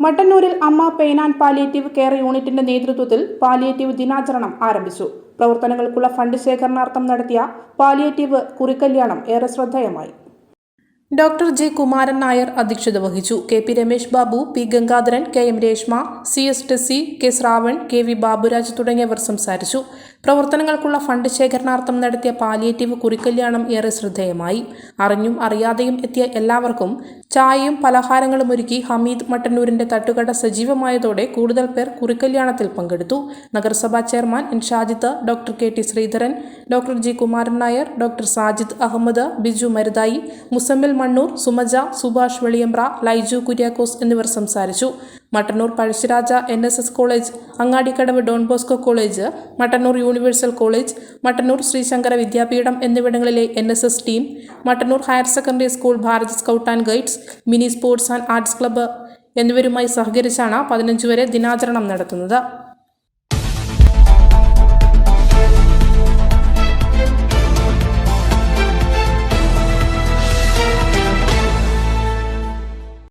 മട്ടന്നൂരിൽ അമ്മ pain and palliative care യൂണിറ്റിന്റെ നേതൃത്വത്തിൽ പാലിയേറ്റീവ് ദിനാചരണം ആരംഭിച്ചു. പ്രവർത്തനങ്ങൾക്കുള്ള ഫണ്ട് ശേഖരണാർത്ഥം നടത്തിയ പാലിയേറ്റീവ് കുറിക്കല്യാണം ഏറെ ശ്രദ്ധേയമായി. ഡോക്ടർ ജി കുമാരൻ നായർ അധ്യക്ഷത വഹിച്ചു. K P Ramesh Babu P Gangadharan K M Reshma C S Tessy K Shravan K V Baburaj തുടങ്ങിയവർ സംസാരിച്ചു. പ്രവർത്തനങ്ങൾക്കുള്ള ഫണ്ട് ശേഖരണാർത്ഥം നടത്തിയ പാലിയേറ്റീവ് കുറിക്കല്യാണം ഏറെ ശ്രദ്ധേയമായി. അറിഞ്ഞും അറിയാതെയും എത്തിയ എല്ലാവർക്കും ചായയും പലഹാരങ്ങളും ഒരുക്കി ഹമീദ് മട്ടന്നൂരിന്റെ തട്ടുകട സജീവമായതോടെ കൂടുതൽ പേർ കുറിക്കല്യാണത്തിൽ പങ്കെടുത്തു. നഗരസഭാ chairman N Shajith doctor K T Sreedharan doctor G Kumaran Nair doctor Sajid Ahmed Biju Maruthai Muzammil Mannur Sumaja Subhash Veliyambra Laiju Kuriakose എന്നിവർ സംസാരിച്ചു. Mattannur Pazhassiraja N S S college Angadikadavu Don Bosco college Mattannur universal college Mattannur Sreesankara Vidyapeetham എന്നിവിടങ്ങളിലെ N S S team Mattannur higher secondary school Bharat scout and guides mini sports and arts club എന്നിവരുമായി സഹകരിച്ചാണ് പതിനഞ്ച് വരെ ദിനാചരണം നടത്തുന്നത്.